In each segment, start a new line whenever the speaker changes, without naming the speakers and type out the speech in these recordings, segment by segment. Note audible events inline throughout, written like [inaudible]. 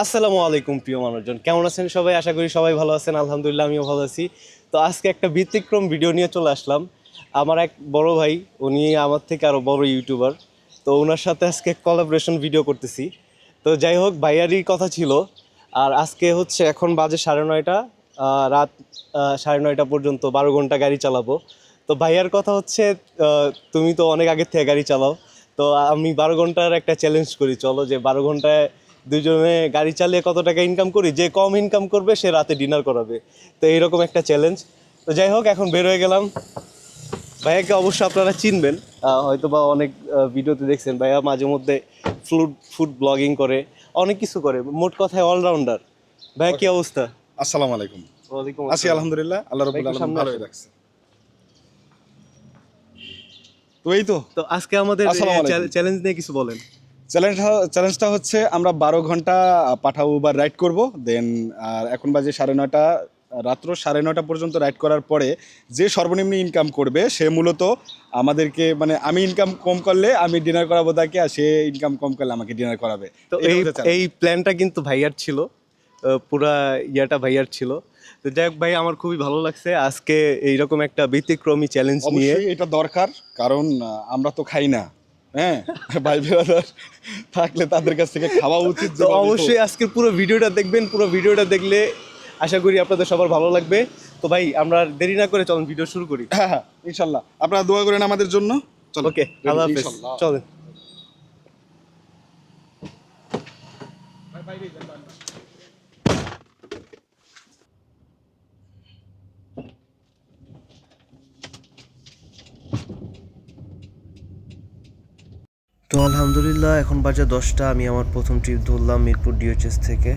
আসসালামু আলাইকুম প্রিয় মানুষজন। কেমন আছেন সবাই? আশা করি সবাই ভালো আছেন। আলহামদুলিল্লাহ, আমিও ভালো আছি। তো আজকে একটা ব্যতিক্রম ভিডিও নিয়ে চলে আসলাম। আমার এক বড় ভাই, উনি আমার থেকে আরও বড় ইউটিউবার। তো ওনার সাথে আজকে কোলাবোরেশন ভিডিও করতেছি। তো যাই হোক, ভাইয়ারই কথা ছিল। আর আজকে হচ্ছে এখন বাজে সাড়ে নয়টা রাত সাড়ে নয়টা পর্যন্ত বারো ঘণ্টা গাড়ি চালাবো। তো ভাইয়ার কথা হচ্ছে তুমি তো অনেক আগের থেকে গাড়ি চালাও। তো আমি বারো ঘণ্টার একটা চ্যালেঞ্জ করি। চলো যে বারো ঘন্টায় দুজনে গাড়ি চালিয়ে কত টাকা ইনকাম করি যে কম ইনকাম করবে সে রাতে ডিনার করাবে। তো এইরকম একটা চ্যালেঞ্জ তো যাই হোক এখন বের হয়ে গেলাম। ভাইয়াকে অবশ্য আপনারা চিনবেন। হয়তো বা অনেক ভিডিওতে দেখছেন। ভাইয়া মাঝে মধ্যে ফুড ফুড ব্লগিং করে অনেক কিছু করে। মোট কথায় অলরাউন্ডার ভাইয়া কি অবস্থা?
আসসালামু আলাইকুম।
ওয়ালাইকুম
আছি আলহামদুলিল্লাহ। আল্লাহ রাব্বুল আলামিন ভালোই রাখছে। তো এই তো।
তো আজকে আমাদের চ্যালেঞ্জ নিয়ে কিছু বলেন।
চ্যালেঞ্জটা চ্যালেঞ্জটা হচ্ছে আমরা বারো ঘণ্টা পাঠাও উবার রাইড করব। দেন আর এখন বাজে সাড়ে নয়টা রাত্র সাড়ে নয়টা পর্যন্ত রাইড করার পরে যে সর্বনিম্ন ইনকাম করবে সে মূলত আমাদেরকে মানে আমি ইনকাম কম করলে আমি ডিনার করাবো তাকে আর সে ইনকাম কম করলে আমাকে ডিনার করাবে।
তো এই এই প্ল্যানটা কিন্তু ভাইয়ার ছিল পুরা ইয়াটা ভাইয়ার ছিল। তো যাই হোক ভাই আমার খুবই ভালো লাগছে। আজকে এইরকম একটা ব্যতিক্রমী চ্যালেঞ্জ নিয়ে
এটা দরকার কারণ আমরা তো খাই না। হ্যাঁ ভাই ব্রাদার থাকলে তাদের কাছ থেকে খাওয়া উচিত
তো অবশ্যই আজকের পুরো ভিডিওটা দেখবেন পুরো ভিডিওটা দেখলে আশা করি আপনাদের সবার ভালো লাগবে। তো ভাই আমরা দেরি না করে চলুন ভিডিও শুরু করি।
হ্যাঁ হ্যাঁ ইনশাল্লাহ। আপনারা দোয়া করেন আমাদের জন্য। চলো
ওকে আল্লাহ হাফেজ। চলেন। তো আলহামদুলিল্লাহ এখন বাজে দশটা আমি আমার প্রথম ট্রিপ ধরলাম মিরপুর ডিওচএস থেকে।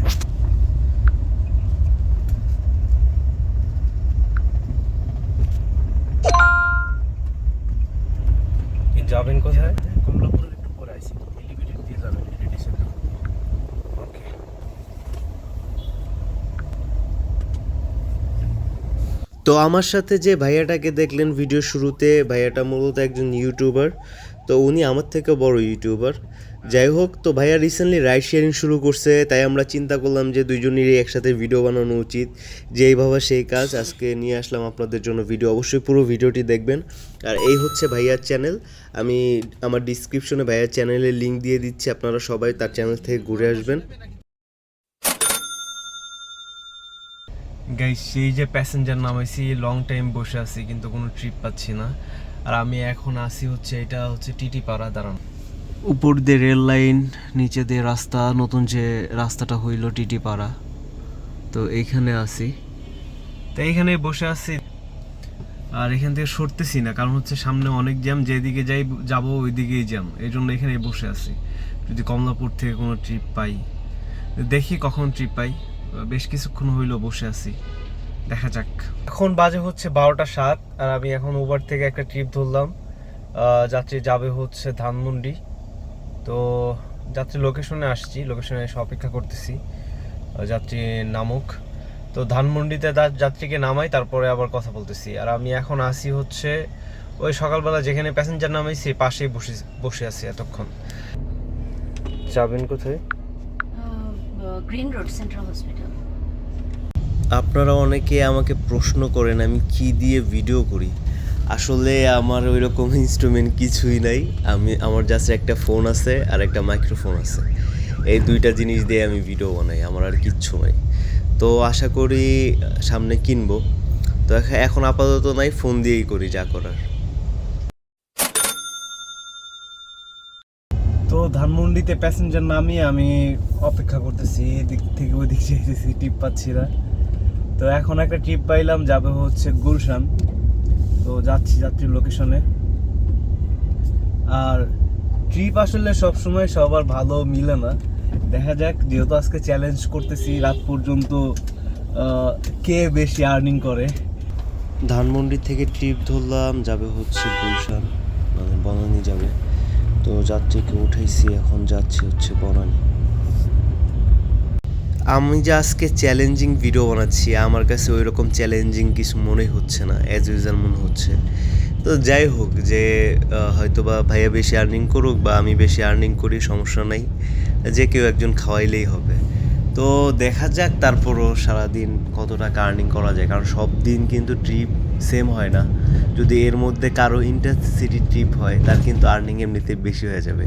যাবেন কোথায়?
কমলাপুরের একটু পরে আইসি এলিভেটেড দিয়ে যাবেন রেডিসন
ওকে তো আমার সাথে যে ভাইয়াটাকে দেখলেন ভিডিও শুরুতে ভাইয়াটা মূলত একজন ইউটিউবার তো উনি আমার থেকে বড় ইউটিউবার যাই হোক, তো ভাইয়া রিসেন্টলি রাইড শেয়ারিং শুরু করছে, তাই আমরা চিন্তা করলাম যে দুইজনেরই একসাথে ভিডিও বানানো উচিত। যে এইভাবে সেই কাজ, আজকে নিয়ে আসলাম আপনাদের জন্য ভিডিও অবশ্যই পুরো ভিডিওটি দেখবেন। আর এই হচ্ছে ভাইয়ার চ্যানেল আমি আমার ডিসক্রিপশনে ভাইয়ার চ্যানেলের লিঙ্ক দিয়ে দিচ্ছি, আপনারা সবাই তার চ্যানেল থেকে ঘুরে আসবেন। গাইস সেই যে প্যাসেঞ্জার নামাইছি লং টাইম বসে আছি, কিন্তু কোনো ট্রিপ পাচ্ছি না। আর আমি এখন আসি হচ্ছে এটা হচ্ছে টিটি পাড়া দাঁড়ান। উপর দিয়ে রেল লাইন নিচে দিয়ে রাস্তা নতুন যে রাস্তাটা হইল টিটি পাড়া। তো এইখানে আসি তো এইখানে বসে আছি। আর এখান থেকে সরতেছি না কারণ হচ্ছে সামনে অনেক জ্যাম যেদিকে যাই যাব ওইদিকেই জ্যাম এই জন্য এখানে বসে আছি। যদি কমলাপুর থেকে কোনো ট্রিপ পাই দেখি কখন ট্রিপ পাই বেশ কিছুক্ষণ হইল বসে আছি। দেখা যাক। এখন বাজে হচ্ছে বারোটা সাত আর আমি এখন উবার থেকে একটা ট্রিপ ধরলাম। যাত্রী যাবে হচ্ছে ধানমন্ডি। তো যাত্রী লোকেশনে আসছি লোকেশনে এসে অপেক্ষা করতেছি যাত্রী নামুক। তো ধানমন্ডিতে যাত্রীকে নামাই তারপরে আবার কথা বলতেছি। আর আমি এখন আসি হচ্ছে ওই সকালবেলা যেখানে প্যাসেঞ্জার নামাইছি পাশেই বসে বসে আছি এতক্ষণ। যাবেন কোথায়?
গ্রিন রোড সেন্ট্রাল হসপিটাল
আপনারা অনেকে আমাকে প্রশ্ন করেন, আমি কি দিয়ে ভিডিও করি? আসলে আমার ওই রকম ইনস্ট্রুমেন্ট কিছুই নাই। আমি, আমার জাস্ট একটা ফোন আছে আর একটা মাইক্রোফোন আছে। এই দুইটা জিনিস দিয়ে আমি ভিডিও বানাই, আমার আর কিচ্ছু নাই। তো আশা করি সামনে কিনবো। তো এখন আপাতত নাই ফোন দিয়েই করি যা করার। তো ধানমন্ডিতে প্যাসেঞ্জার নামিয়ে আমি অপেক্ষা করতেছি, এদিক থেকে ওদিক যেতেছি টিপ পাচ্ছি না। তো এখন একটা ট্রিপ পাইলাম, যাবে হচ্ছে গুলশান। তো যাচ্ছি যাত্রীর লোকেশনে আর ট্রিপ আসলে সব সময় সবার ভালো মিলে না। দেখা যাক, যেহেতু আজকে চ্যালেঞ্জ করতেছি, রাত পর্যন্ত কে বেশি আর্নিং করে। ধানমন্ডি থেকে ট্রিপ ধরলাম, যাবে হচ্ছে গুলশান মানে বনানী যাবে। তো যাত্রীকে উঠাইছি, এখন যাচ্ছি হচ্ছে বনানী। আমি যে আজকে চ্যালেঞ্জিং ভিডিও বানাচ্ছি, আমার কাছে ওই রকম চ্যালেঞ্জিং কিছু মনে হচ্ছে না অ্যাজ ইউজাল মনে হচ্ছে। তো যাই হোক যে হয়তো বা ভাইয়া বেশি আর্নিং করুক বা আমি বেশি আর্নিং করি, সমস্যা নাই। যে কেউ একজন খাওয়াইলেই হবে।
তো দেখা যাক তারপরও সারাদিন কত টাকা আর্নিং করা যায়, কারণ সব দিন কিন্তু ট্রিপ সেম হয় না। যদি এর মধ্যে কারও ইন্টারসিটি ট্রিপ হয়, তার কিন্তু আর্নিং এমনিতে বেশি হয়ে যাবে।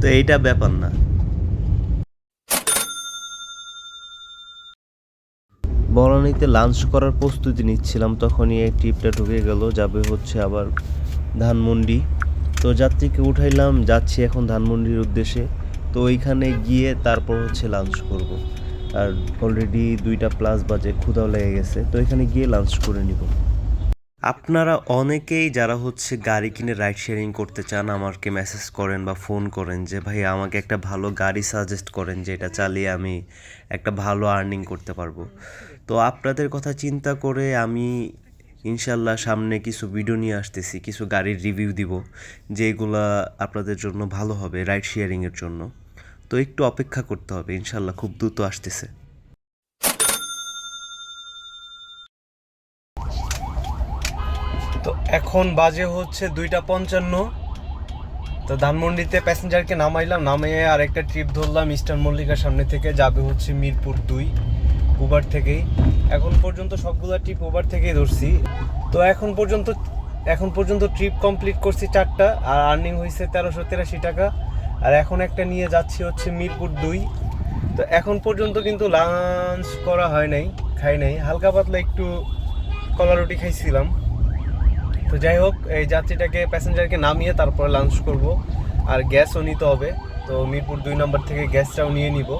তো এইটা ব্যাপার না। বনানীতে লাঞ্চ করার প্রস্তুতি নিচ্ছিলাম, তখনই এই ট্রিপটা ঢুকে গেল, যাবে হচ্ছে আবার ধানমন্ডি। তো যাত্রীকে উঠাইলাম, যাচ্ছি এখন ধানমন্ডির উদ্দেশ্যে। তো ওইখানে গিয়ে তারপর হচ্ছে লাঞ্চ করব। আর অলরেডি দুইটা প্লাস বাজে, ক্ষুধাও লেগে গেছে। তো এখানে গিয়ে লাঞ্চ করে নিব। আপনারা অনেকেই যারা হচ্ছে গাড়ি কিনে রাইড শেয়ারিং করতে চান, আমাকে মেসেজ করেন বা ফোন করেন যে ভাই আমাকে একটা ভালো গাড়ি সাজেস্ট করেন যে, এটা চালিয়ে আমি একটা ভালো আর্নিং করতে পারব। তো আপনাদের কথা চিন্তা করে আমি ইনশাল্লাহ সামনে কিছু ভিডিও নিয়ে আসতেছি, কিছু গাড়ির রিভিউ দিব, যেগুলা আপনাদের জন্য ভালো হবে রাইড শেয়ারিংয়ের জন্য। তো একটু অপেক্ষা করতে হবে, ইনশাল্লাহ খুব দ্রুত আসতেছে। তো এখন বাজে হচ্ছে দুইটা পঞ্চান্ন। তো ধানমন্ডিতে প্যাসেঞ্জারকে নামাইলাম, নামিয়ে আরেকটা ট্রিপ ধরলাম ইস্টার্ন মল্লিকার সামনে থেকে, যাবে হচ্ছে মিরপুর দুই উবার থেকেই। এখন পর্যন্ত সবগুলো ট্রিপ উবার থেকেই ধরছি। তো এখন পর্যন্ত এখন পর্যন্ত ট্রিপ কমপ্লিট করছি চারটা, আর আর্নিং হয়েছে তেরোশো তেরাশি টাকা। আর এখন একটা নিয়ে যাচ্ছি হচ্ছে মিরপুর দুই। তো এখন পর্যন্ত কিন্তু লাঞ্চ করা হয় নাই, খাই নাই। হালকা পাতলা একটু কলা রুটি খাইছিলাম। তো যাই হোক, এই যাত্রীটাকে প্যাসেঞ্জারকে নামিয়ে তারপর লাঞ্চ করব। আর গ্যাসও নিতে হবে। তো মিরপুর দুই নম্বর থেকে গ্যাসটাও নিয়ে নিব।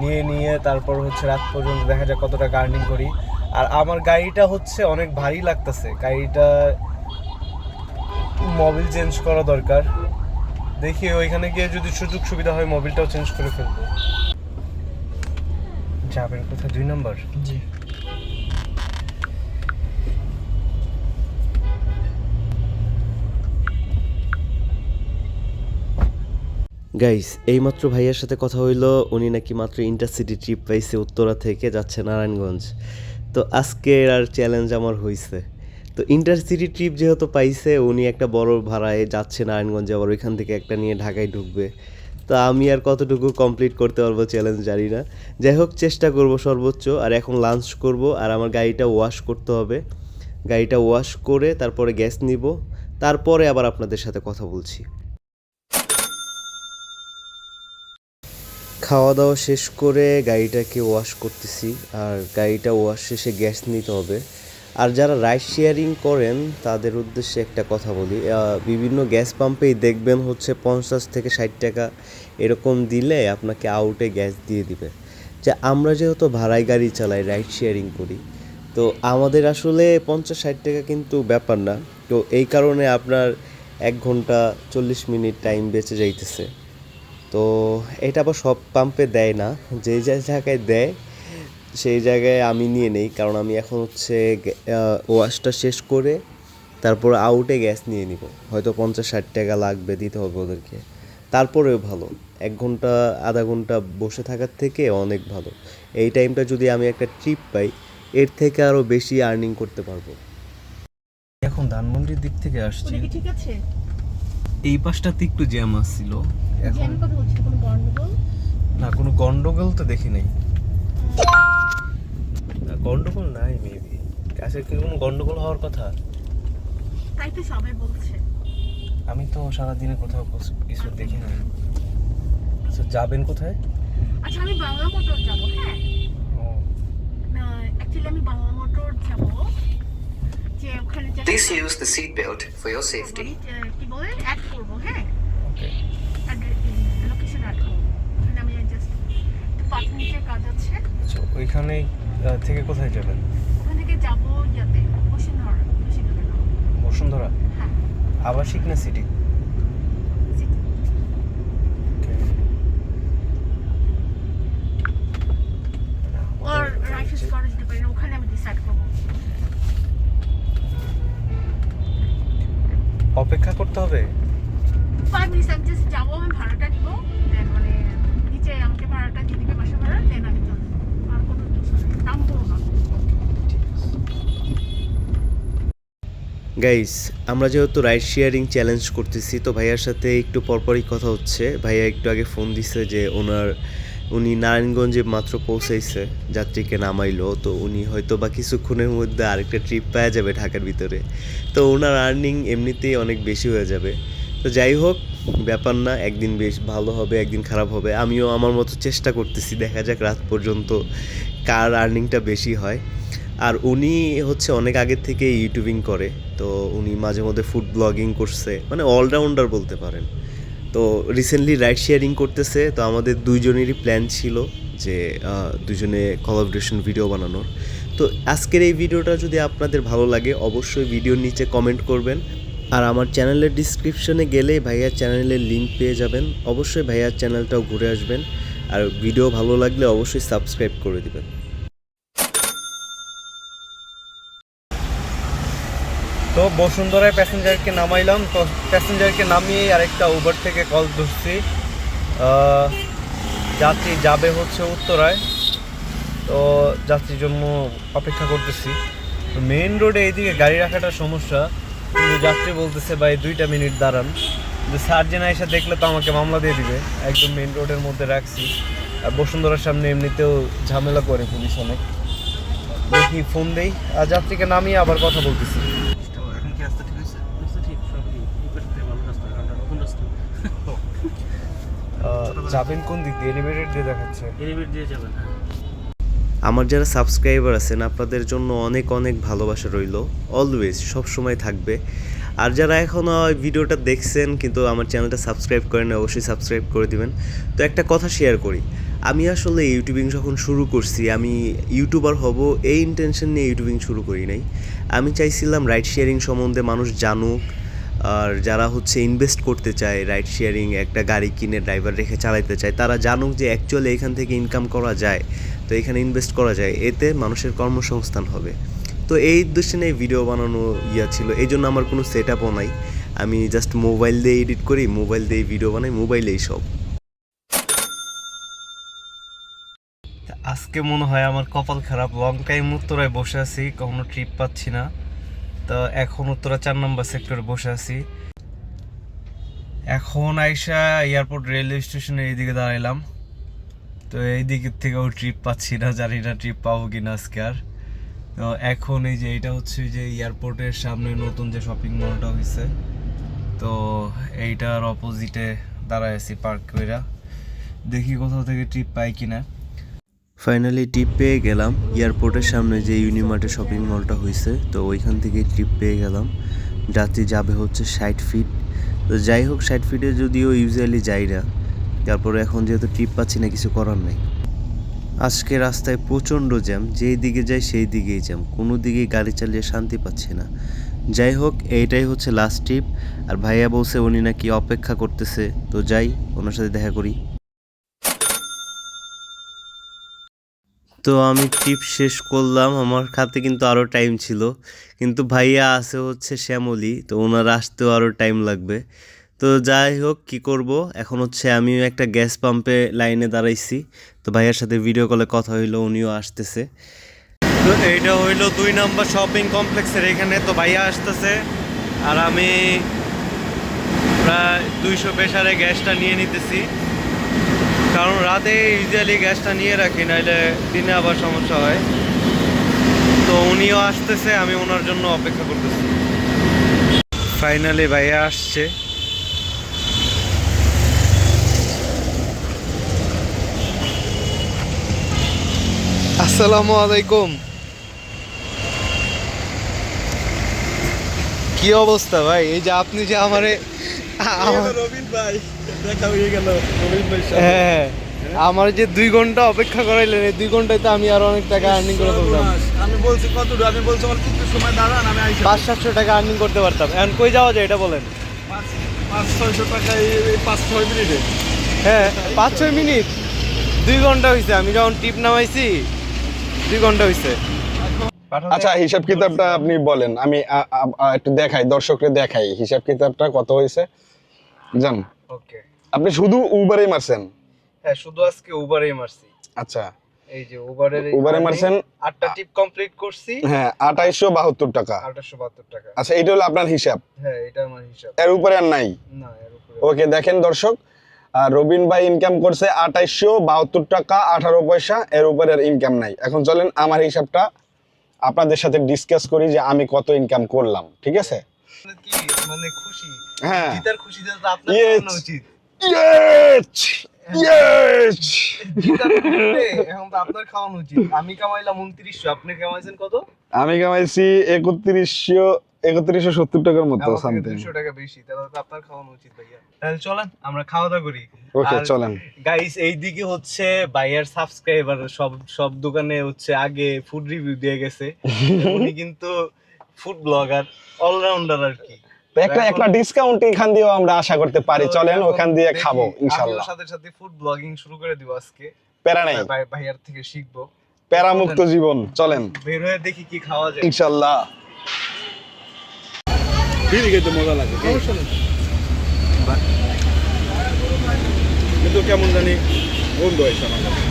নিয়ে নিয়ে তারপর হচ্ছে রাত পর্যন্ত দেখা যায় কতটা গার্নিং করি। আর আমার গাড়িটা হচ্ছে অনেক ভারী লাগতেছে। গাড়িটা মোবিল চেঞ্জ করা দরকার। দেখি ওইখানে গিয়ে যদি সুযোগ সুবিধা হয় মোবিলটাও চেঞ্জ করে ফেলব। যাবেন কোথায়? দুই নম্বর
জি।
গাইস এইমাত্র ভাইয়ার সাথে কথা হইল, উনি নাকি মাত্র ইন্টারসিটি ট্রিপ পাইছে উত্তরা থেকে, যাচ্ছে নারায়ণগঞ্জ। তো আজকের আর চ্যালেঞ্জ আমার হয়েছে তো ইন্টারসিটি ট্রিপ যেহেতু পাইছে, উনি একটা বড় ভাড়ায় যাচ্ছে নারায়ণগঞ্জে, আবার ওইখান থেকে একটা নিয়ে ঢাকায় ঢুকবে। তো আমি আর কতটুকু কমপ্লিট করতে পারব চ্যালেঞ্জ জানি না। যাই হোক, চেষ্টা করব সর্বোচ্চ, আর এখন লাঞ্চ করব, আর আমার গাড়িটা ওয়াশ করতে হবে। গাড়িটা ওয়াশ করে তারপরে গ্যাস নিব, তারপরে আবার আপনাদের সাথে কথা বলছি। খাওয়া দাওয়া শেষ করে গাড়িটাকে ওয়াশ করতেছি। আর গাড়িটা ওয়াশ শেষে গ্যাস নিতে হবে। আর যারা রাইড শেয়ারিং করেন, তাদের উদ্দেশ্যে একটা কথা বলি। বিভিন্ন গ্যাস পাম্পেই দেখবেন হচ্ছে পঞ্চাশ থেকে ষাট টাকা এরকম দিলে আপনাকে আউটে গ্যাস দিয়ে দিবে। যে আমরা যেহেতু ভাড়ায় গাড়ি চালাই রাইড শেয়ারিং করি, তো আমাদের আসলে পঞ্চাশ, ষাট টাকা কিন্তু ব্যাপার না। তো এই কারণে আপনার এক ঘণ্টা চল্লিশ মিনিট টাইম বেঁচে যাইতেছে। তো এটা আবার সব পাম্পে দেয় না। যে যে জায়গায় দেয় সেই জায়গায় আমি নিয়ে নেই। কারণ আমি এখন হচ্ছে ওয়াশটা শেষ করে তারপর আউটে গ্যাস নিয়ে নিব। হয়তো পঞ্চাশ ষাট টাকা লাগবে দিতে হবে ওদেরকে। তারপরেও ভালো। এক ঘণ্টা আধা ঘণ্টা বসে থাকার থেকে অনেক ভালো। এই টাইমটা যদি আমি একটা ট্রিপ পাই এর থেকে আরও বেশি আর্নিং করতে পারব। এখন ধানমন্ডির দিক থেকে আসছি।
ঠিক আছে?
এই পাশটাতে একটু জ্যাম আসছিল।
এখন বলছি কোনো গন্ডগোল?
না কোনো গন্ডগোল তো দেখি নাই। গন্ডগোল নাই মেবি কাছে কি কোনো গন্ডগোল হওয়ার কথা?
তাই তো সবাই বলছে।
আমি তো সারাদিনে কোথাও কিছু- দেখি নাই। আচ্ছা যাবেন কোথায়?
আচ্ছা আমি বাংলা মোটর যাব হ্যাঁ? অ্যাকচুয়ালি আমি বাংলা মোটর যাব।
Please use the seat belt for your safety.
কি বলে? অ্যাড করব হ্যাঁ?
ওকে
লোকেশন অ্যাড করব। ওখানে আমি জাস্ট পাঁচ মিনিটের কাজ আছে।
আচ্ছা ওইখানে থেকে কোথায় যাবেন?
ওখান থেকে যাব ইয়াতে বসুন্ধরা না
বসুন্ধরা?
হ্যাঁ।
আবাসিক না সিটি?
ওর রাইফেস করা যেতে পারি না ওখানে আমি ডিসাইড করব।
অপেক্ষা করতে হবে?
ফাইভ মিনিটস আমি জাস্ট যাব আমি ভাড়াটা দেন মানে নিচে আমাকে ভাড়াটা দিয়ে দিবে বাসা ভাড়া দেন আমি চলে আর কোনো কিছু নেই নামবো না।
গাইস আমরা যেহেতু রাইড শেয়ারিং চ্যালেঞ্জ করতেছি তো ভাইয়ার সাথে একটু পরপরই কথা হচ্ছে। ভাইয়া একটু আগে ফোন দিছে যে ওনার উনি নারায়ণগঞ্জে মাত্র পৌঁছাইছে, যাত্রীকে নামাইলো, তো উনি হয়তো বা কিছুক্ষণের মধ্যে আরেকটা ট্রিপ পাওয়া যাবে ঢাকার ভিতরে। তো ওনার আর্নিং এমনিতেই অনেক বেশি হয়ে যাবে। তো যাই হোক, ব্যাপার না, একদিন বেশ ভালো হবে, একদিন খারাপ হবে। আমিও আমার মতো চেষ্টা করতেছি, দেখা যাক রাত পর্যন্ত কার আর্নিংটা বেশি হয়। আর উনি হচ্ছে অনেক আগের থেকে ইউটিউবিং করে, তো উনি মাঝে মধ্যে ফুড ব্লগিং করছে মানে অলরাউন্ডার বলতে পারেন। তো রিসেন্টলি রাইড শেয়ারিং করতেছে, তো আমাদের দুইজনেরই প্ল্যান ছিল যে দুজনে কলাবরেশন ভিডিও বানানোর। তো আজকের এই ভিডিওটা যদি আপনাদের ভালো লাগে, অবশ্যই ভিডিওর নিচে কমেন্ট করবেন। আর আমার চ্যানেলের ডিসক্রিপশনে গেলে ভাইয়ার চ্যানেলের লিঙ্ক পেয়ে যাবেন। অবশ্যই ভাইয়ার চ্যানেলটাও ঘুরে আসবেন। আর ভিডিও ভালো লাগলে অবশ্যই সাবস্ক্রাইব করে দিবেন। তো বসুন্ধরায় প্যাসেঞ্জারকে নামাইলাম, তো প্যাসেঞ্জারকে নামিয়ে আরেকটা উবার থেকে কল ধরছি। যাত্রী যাবে হচ্ছে উত্তরায়। তো যাত্রীর জন্য অপেক্ষা করতেছি। তো মেইন রোডে এইদিকে গাড়ি রাখাটা সমস্যা, কিন্তু যাত্রী বলতেছে, ভাই, দুইটা মিনিট দাঁড়ান। কিন্তু সার্জেন এসে দেখলে তো আমাকে মামলা দিয়ে দিবে। একদম মেইন রোডের মধ্যে রাখছি। আর বসুন্ধরার সামনে এমনিতেও ঝামেলা করে পুলিশ অনেক। দেখি ফোন দেই। আর যাত্রীকে নামিয়ে আবার কথা বলতেছি। যাবেন কোন দিক দিয়ে এলিভেটেড দিয়ে দেখাচ্ছে?
এলিভেট দিয়ে যাবেন হ্যাঁ।
আমার যারা সাবস্ক্রাইবার আছেন আপনাদের জন্য অনেক অনেক ভালোবাসা রইল। অলওয়েজ সব সময় থাকবে। আর যারা এখনও ভিডিওটা দেখছেন কিন্তু আমার চ্যানেলটা সাবস্ক্রাইব করেন অবশ্যই সাবস্ক্রাইব করে দিবেন। তো একটা কথা শেয়ার করি। আমি আসলে ইউটিউবিং যখন শুরু করছি আমি ইউটিউবার হব এই ইন্টেনশন নিয়ে ইউটিউবিং শুরু করি নাই। আমি চাইছিলাম রাইড শেয়ারিং সম্বন্ধে মানুষ জানুক আর যারা হচ্ছে ইনভেস্ট করতে চায় রাইড শেয়ারিং একটা গাড়ি কিনে ড্রাইভার রেখে চালাইতে চায়, তারা জানুক যে অ্যাকচুয়ালি এখান থেকে ইনকাম করা যায়। তো এখানে ইনভেস্ট করা যায়, এতে মানুষের কর্মসংস্থান হবে। তো এই উদ্দেশ্যে নিয়ে ভিডিও বানানো ইয়া ছিল, এই জন্য আমার কোনো সেট আপও নাই। আমি জাস্ট মোবাইল দিয়ে এডিট করি মোবাইল দিয়ে ভিডিও বানাই মোবাইলেই সব। আজকে মনে হয় আমার কপাল খারাপ লং টাইম উত্তরায় বসে আছি, কখনো ট্রিপ পাচ্ছি না। তো এখন উত্তরা চার নম্বর সেক্টরে বসে আছি। এখন আইসা এয়ারপোর্ট রেলওয়ে স্টেশনে এইদিকে দাঁড়াইলাম। তো এই দিকের থেকেও ট্রিপ পাচ্ছি না, জানি না ট্রিপ পাবো কিনা আজকে আর। তো এখন এই যে এটা হচ্ছে যে এয়ারপোর্টের সামনে নতুন যে শপিং মলটা হয়েছে তো এইটার অপোজিটে দাঁড়ায় আছি পার্ক কইরা। দেখি কোথাও থেকে ট্রিপ পাই কিনা। ফাইনালি ট্রিপ পেয়ে গেলাম। এয়ারপোর্টের সামনে যে ইউনিমার্টে শপিং মলটা হয়েছে তো ওইখান থেকে ট্রিপ পেয়ে গেলাম। যাত্রী যাবে হচ্ছে ষাট ফিট তো যাই হোক, ষাট ফিটে যদিও ইউজুয়ালি যাই না, তারপরে এখন যেহেতু ট্রিপ পাচ্ছি না, কিছু করার নেই। আজকে রাস্তায় প্রচণ্ড জ্যাম, যেই দিকে যাই সেই দিকেই জ্যাম, কোনো দিকেই গাড়ি চালিয়ে শান্তি পাচ্ছি না। যাই হোক, এইটাই হচ্ছে লাস্ট ট্রিপ আর ভাইয়া বলছে উনি নাকি অপেক্ষা করতেছে, তো যাই, ওনার সাথে দেখা করি। তো আমি ট্রিপ শেষ করলাম। আমার খাতে কিন্তু আরও টাইম ছিল। কিন্তু ভাইয়া আছে হচ্ছে শ্যামলি, তো ওনার আসতেও আরও টাইম লাগবে। তো যাই হোক, কি করব? এখন হচ্ছে আমিও একটা গ্যাস পাম্পে লাইনে দাঁড়াইছি। তো ভাইয়ার সাথে ভিডিও কলে কথা হইল, উনিও আসতেছে। তো এইটা হইল দুই নাম্বার শপিং কমপ্লেক্সের এখানে। তো ভাইয়া আসতেছে, আর আমি প্রায় দুইশো প্রেশারে গ্যাসটা নিয়ে নিতেছি। কারণ রাতে ইউজুয়ালি গ্যাসটা নিয়ে রাখি নাহলে দিনে আবার সমস্যা হয়। তো উনিও আসতেছে আমি ওনার জন্য অপেক্ষা করতেছি। ফাইনালি ভাইয়া আসছে। আসসালামু আলাইকুম। কি অবস্থা ভাই? এই যে আপনি যে আমারে আমার-
রবিন ভাই। দেখা হয়ে গেল
হ্যাঁ। আমার যে দুই ঘণ্টা অপেক্ষা করাইলেন এই দুই ঘন্টায় তো আমি আরও অনেক টাকা আর্নিং করে ফেলতাম
আমি বলছি কত আমি বলছি আমার একটু সময় দাঁড়ান আমি আইসা।
পাঁচ সাতশো টাকা আর্নিং করতে পারতাম। এখন কই যাওয়া যায় এটা বলেন?
পাঁচ ছয়শো টাকা এই পাঁচ ছয় মিনিটে।
হ্যাঁ পাঁচ ছয় মিনিট। দুই ঘণ্টা হয়েছে আমি যখন টিপ নামাইছি দুই ঘণ্টা হয়েছে
আচ্ছা হিসাব কিতাবটা আপনি বলেন। আমি একটু দেখাই দর্শককে দেখাই। হিসাব কিতাবটা কত হয়েছে জান।
ওকে।
আপনি শুধু উবারেই মারছেন?
হ্যাঁ শুধু আজকে উবারেই মারছি।
আচ্ছা।
এই যে উবারের
উবারে মারছেন?
আটটা টিপ কমপ্লিট করছি।
হ্যাঁ আঠাইশো বাহাত্তর টাকা।
আঠাশশো বাহাত্তর টাকা।
আচ্ছা এটা হলো আপনার হিসাব?
হ্যাঁ এটা আমার হিসাব।
এর উপরে আর নাই?
না এর উপরে
ওকে দেখেন দর্শক আর রবিন ভাই ইনকাম করছে আঠাইশশো বাহাত্তর টাকা আঠারো পয়সা এর উপরে আর ইনকাম নাই। এখন চলেন আমার হিসাবটা আপনাদের সাথে ডিসকাস করি যে আমি কত ইনকাম করলাম ঠিক আছে?
কি মানে খুশি?
হ্যাঁ।
জিতার
Yes.
উচিত। [laughs] আপনার খাওয়ানো উচিত। আমি কামাইলাম উনত্রিশশো আপনি কামাইছেন কত?
আমি কামাইছি একত্রিশশো একত্রিশশো সত্তর টাকার মতো সামথিং
টাকা বেশি তাহলে তো আপনার খাওয়ানো উচিত ভাইয়া। তাহলে চলেন আমরা খাওয়া দাওয়া করি।
ওকে চলেন।
গাইস এইদিকে হচ্ছে বাইয়ার সাবস্ক্রাইবার সব সব দোকানে হচ্ছে আগে ফুড রিভিউ দিয়ে গেছে। [laughs] উনি কিন্তু ফুড ব্লগার অলরাউন্ডার আর কি।
তো একটা একটা ডিসকাউন্ট এখান দিয়েও আমরা আশা করতে পারি।
তো
চলেন ওখান দিয়ে খাব
আমিও
ইনশাল্লাহ।
সাথে সাথে ফুড ব্লগিং শুরু করে দিব আজকে।
প্যারা নাই।
ভাইয়ার থেকে শিখব।
প্যারামুক্ত জীবন চলেন।
বের হয়ে দেখি কি খাওয়া যায়।
ইনশাল্লাহ। বিড়ি খেতে মজা লাগে। কিন্তু কেমন জানি বন্ধু হয়েছে আমার কাছে।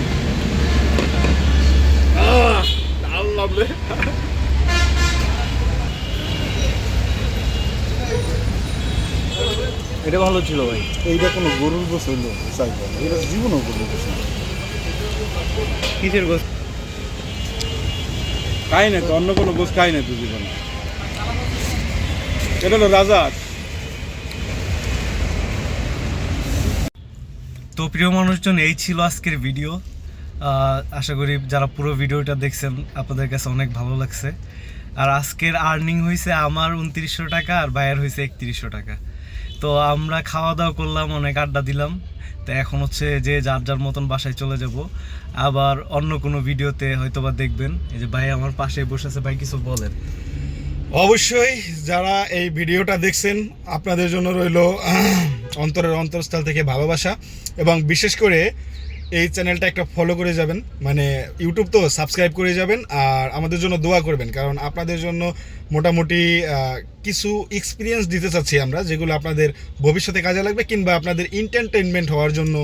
এটা ভালো ছিল ভাই।
এইটা কোনো গরুর গোস হইল সাইকেল এটা জীবনও গরুর গোস
কিসের গোস
খাই না তো অন্য কোনো গোস খাই না তো জীবনে। এটা হলো রাজা।
তো প্রিয় মানুষজন এই ছিল আজকের ভিডিও। আহ, আশা করি যারা পুরো ভিডিওটা দেখছেন আপনাদের কাছে অনেক ভালো লাগছে। আর আজকের আর্নিং হয়েছে আমার উনত্রিশশো টাকা আর ভাইয়ের হয়েছে একত্রিশশো টাকা। তো আমরা খাওয়া দাওয়া করলাম, অনেক আড্ডা দিলাম। তো এখন হচ্ছে যে যার যার মতন বাসায় চলে যাব। আবার অন্য কোনো ভিডিওতে হয়তো বা দেখবেন। এই যে ভাই আমার পাশে বসে আছে, ভাই কিছু বলেন।
অবশ্যই যারা এই ভিডিওটা দেখছেন, আপনাদের জন্য রইল অন্তরের অন্তরস্থল থেকে ভালোবাসা। এবং বিশেষ করে এই চ্যানেলটা একটা ফলো করে যাবেন। মানে ইউটিউব তো সাবস্ক্রাইব করে যাবেন আর আমাদের জন্য দোয়া করবেন কারণ আপনাদের জন্য মোটামুটি কিছু এক্সপিরিয়েন্স দিতে চাচ্ছি আমরা যেগুলো আপনাদের ভবিষ্যতে কাজে লাগবে কিংবা আপনাদের এন্টারটেনমেন্ট হওয়ার জন্য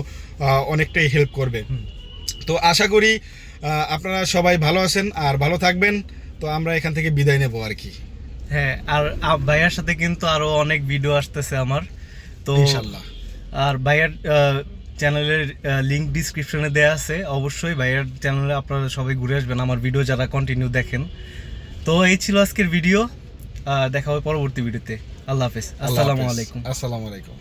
অনেকটাই হেল্প করবে। তো আশা করি আপনারা সবাই ভালো আছেন আর ভালো থাকবেন। তো আমরা এখান থেকে বিদায় নেব আর কি।
হ্যাঁ আর ভাইয়ার সাথে কিন্তু আরও অনেক ভিডিও আসতেছে আমার। তো
ইনশাল্লাহ।
আর ভাইয়ার চ্যানেলের লিঙ্ক ডিসক্রিপশনে দেওয়া আছে। অবশ্যই ভাইয়ার চ্যানেলে আপনারা সবাই ঘুরে আসবেন আমার ভিডিও যারা কন্টিনিউ দেখেন। তো এই ছিল আজকের ভিডিও দেখা হবে পরবর্তী ভিডিওতে আল্লাহ হাফেজ। আসসালামু আলাইকুম।
আসসালামু আলাইকুম।